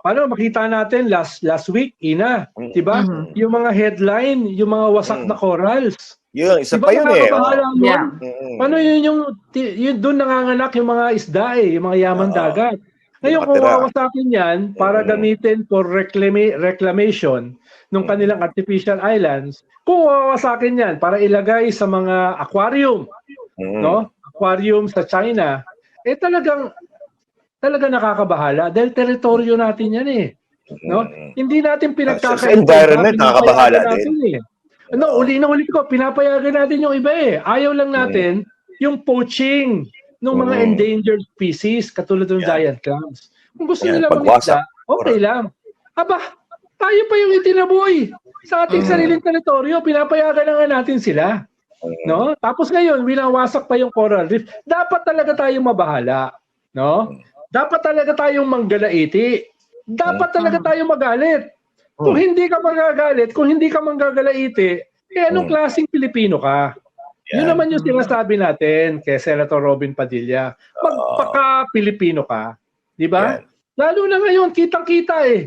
Paano makita natin last last week, ina. 'di ba? Mhm. Yung mga headline, yung mga wasak Mm. na corals. Yun, isa Di ba pa yun eh. Oh. Yeah. Mm. Paano yun yung, yun doon nanganganak yung mga isda eh, yung mga yaman Oo. dagat. Ngayon kung wawasakin yan para Mm. gamitin for reclama- reclamation ng kanilang artificial islands, kung wawasakin yan para ilagay sa mga aquarium, Mm. no? Aquarium sa China, eh talagang talaga nakakabahala dahil teritoryo natin yan eh. No? Mm. Hindi natin pinagkakain. Sa environment, nakakabahala din. Ano, uli na uli ko, pinapayagan natin yung iba eh. Ayaw lang natin yung poaching ng mga Mm. endangered species katulad ng Yan. giant clams. Kung gusto Yan, nila mangisda, okay lang. Aba, tayo pa yung itinaboy sa ating Mm. sariling teritoryo, pinapayagan na nga natin sila. Mm. No? Tapos ngayon, winawasak pa yung coral reef. Dapat talaga tayong mabahala. No? Dapat talaga tayong manggalaiti. Dapat talaga tayong magalit. Kung Mm. hindi ka magagalit, kung hindi ka manggagalaiti, eh anong Mm. klaseng Pilipino ka? Yun Yan. naman yung sinasabi natin kay Senator Robin Padilla. Magpaka-Pilipino ka. Di ba? Yan. Lalo na ngayon, kitang-kita eh.